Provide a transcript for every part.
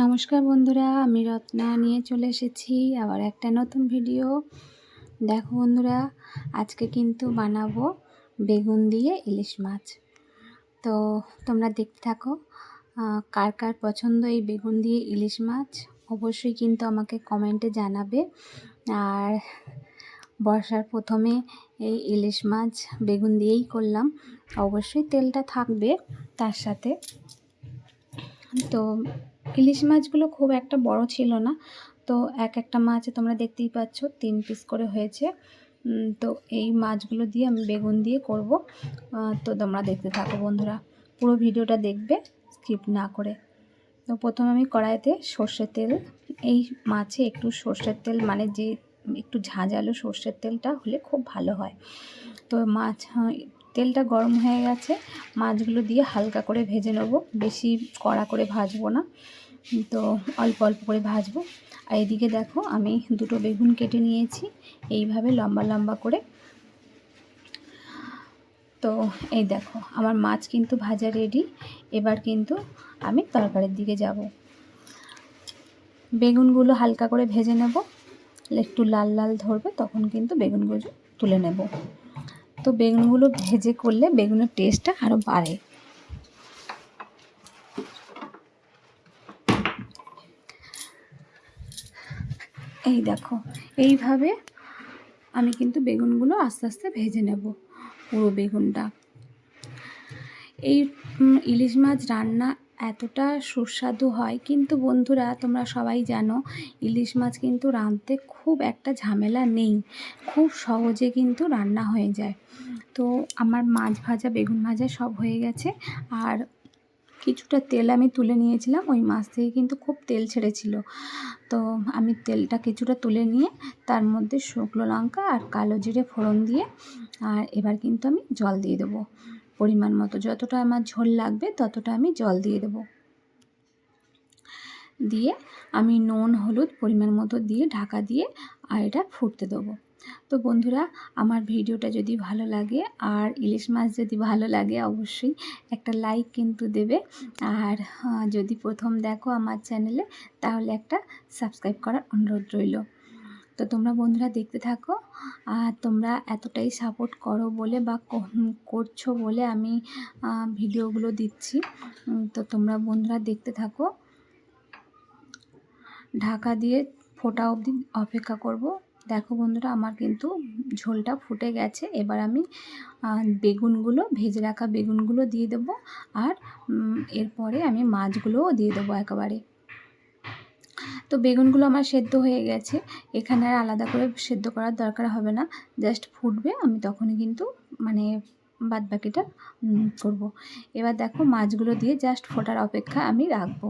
নমস্কার বন্ধুরা, আমি রত্না নিয়ে চলে এসেছি আবার একটা নতুন ভিডিও। দেখো বন্ধুরা, আজকে কিন্তু বানাবো বেগুন দিয়ে ইলিশ মাছ। তো তোমরা দেখতে থাকো কার কার পছন্দ এই বেগুন দিয়ে ইলিশ মাছ, অবশ্যই কিন্তু আমাকে কমেন্টে জানাবে। আর বর্ষার প্রথমে এই ইলিশ মাছ বেগুন দিয়েই করলাম, অবশ্যই তেলটা থাকবে তার সাথে। তো ইলিশ মাছগুলো খুব একটা বড় ছিল না। তো এক একটা মাছ তোমরা দেখতেই পাচ্ছ, তিন পিস করে হয়েছে। তো এই মাছগুলো দিয়ে আমি বেগুন দিয়ে করব। তো তোমরা দেখতে থাকো বন্ধুরা, পুরো ভিডিওটা দেখবে স্কিপ না করে। তো প্রথমে আমি কড়াইতে সর্ষের তেল, এই মাছে একটু সর্ষের তেল মানে যে একটু ঝাঁঝালো সর্ষের তেলটা হলে খুব ভালো হয়। তো মাছ তেলটা গরম হয়ে গেছে, মাছগুলো দিয়ে হালকা করে ভেজে নেব, বেশি কড়া করে ভাজবো না, তো অল্প অল্প করে ভাজবো। আর এদিকে দেখো আমি দুটো বেগুন কেটে নিয়েছি, এইভাবে লম্বা লম্বা করে। তো এই দেখো, আমার মাছ কিন্তু ভাজা রেডি এবার কিন্তু আমি তরকারির দিকে যাব। বেগুনগুলো হালকা করে ভেজে নেব, একটু লাল লাল ধরবে, তখন কিন্তু বেগুনগুলো তুলে নেব। তো বেগুনগুলো ভেজে করলে বেগুনের টেস্টটা আরও বাড়ে। এই দেখো, এইভাবে আমি কিন্তু বেগুনগুলো আস্তে আস্তে ভেজে নেব পুরো বেগুনটা। এই ইলিশ মাছ রান্না এতটা সুস্বাদু হয়। কিন্তু বন্ধুরা, তোমরা সবাই জানো, ইলিশ মাছ কিন্তু রাঁধতে খুব একটা ঝামেলা নেই। খুব সহজে কিন্তু রান্না হয়ে যায়। তো আমার মাছ ভাজা, বেগুন ভাজা সব হয়ে গেছে। আর কিছুটা তেল আমি তুলে নিয়েছিলাম। ওই মাছ থেকে কিন্তু খুব তেল ছেড়েছিল। তো আমি তেলটা কিছুটা তুলে নিয়ে, তার মধ্যে শুকনো লঙ্কা আর কালো জিরে ফোড়ন দিয়ে, আর এবার কিন্তু আমি জল দিয়ে দেবো। পরিমাণ মতো। যতটা আমার ঝোল লাগবে, ততটা আমি জল দিয়ে দেবো। দিয়ে আমি নুন, হলুদ পরিমাণ মতো দিয়ে ঢাকা দিয়ে আর এটা ফুটতে দেবো। তো বন্ধুরা, আমার ভিডিওটা যদি ভালো লাগে আর ইলিশ মাছ যদি ভালো লাগে, অবশ্যই একটা লাইক কিন্তু দেবে। আর যদি প্রথম দেখো আমার চ্যানেলে, তাহলে একটা সাবস্ক্রাইব করার অনুরোধ রইল। তো তোমরা বন্ধুরা দেখতে থাকো। আর তোমরা এতটাই সাপোর্ট করো বলে বা করছ বলে আমি ভিডিওগুলো দিচ্ছি। তো তোমরা বন্ধুরা দেখতে থাকো। ঢাকা দিয়ে ফোটা অবধি অপেক্ষা করব। দেখো বন্ধুরা, আমার কিন্তু ঝোলটা ফুটে গেছে। এবার আমি বেগুনগুলো, ভেজে রাখা বেগুনগুলো দিয়ে দেব। আর এরপরে আমি মাছগুলোও দিয়ে দেবো একেবারে। তো বেগুনগুলো আমার সেদ্ধ হয়ে গেছে। এখানে আর আলাদা করে সেদ্ধ করার দরকার হবে না। জাস্ট ফুটবে, আমি তখনই কিন্তু মানে বাদ বাকিটা করব। এবার দেখো মাছগুলো দিয়ে জাস্ট ফোটার অপেক্ষা আমি রাখব।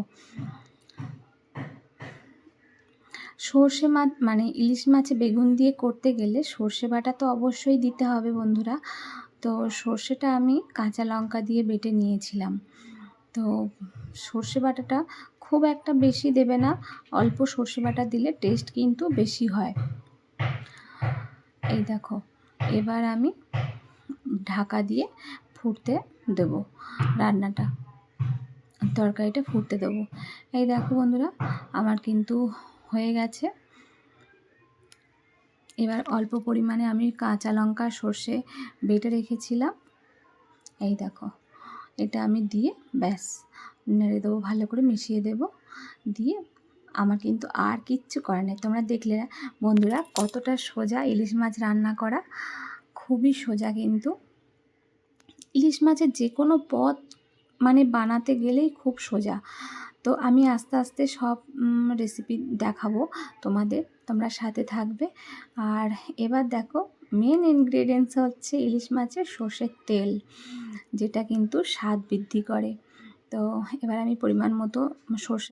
সর্ষে মাছ মানে ইলিশ মাছে বেগুন দিয়ে করতে গেলে সর্ষে বাটা তো অবশ্যই দিতে হবে বন্ধুরা। তো সর্ষেটা আমি কাঁচা লঙ্কা দিয়ে বেটে নিয়েছিলাম। তো সর্ষে বাটাটা খুব একটা বেশি দেবে না। অল্প সর্ষে বাটা দিলে টেস্ট কিন্তু বেশি হয়। এই দেখো, এবার আমি ঢাকা দিয়ে ফুটতে দেবো রান্নাটা। তরকারিটা ফুটতে দেবো। এই দেখো বন্ধুরা, আমার কিন্তু হয়ে গেছে। এবার অল্প পরিমাণে আমি কাঁচা লঙ্কা সর্ষে বেটে রেখেছিলাম। এই দেখো এটা আমি দিয়ে ব্যাস। নেড়ে দেবো, ভালো করে মিশিয়ে দেব। দিয়ে আমার কিন্তু আর কিচ্ছু করার নেই। তোমরা দেখলে বন্ধুরা, কতটা সোজা ইলিশ মাছ রান্না করা। খুবই সোজা কিন্তু। ইলিশ মাছের যে কোনো পদ মানে বানাতে গেলেই খুব সোজা। তো আমি আস্তে আস্তে সব রেসিপি দেখাবো তোমাদের। তোমরা সাথে থাকবে। আর এবার দেখো মেন ইনগ্রেডিয়েন্টস হচ্ছে ইলিশ মাছের সর্ষের তেল, যেটা কিন্তু স্বাদ বৃদ্ধি করে। তো এবার আমি পরিমাণ মতো সর্ষে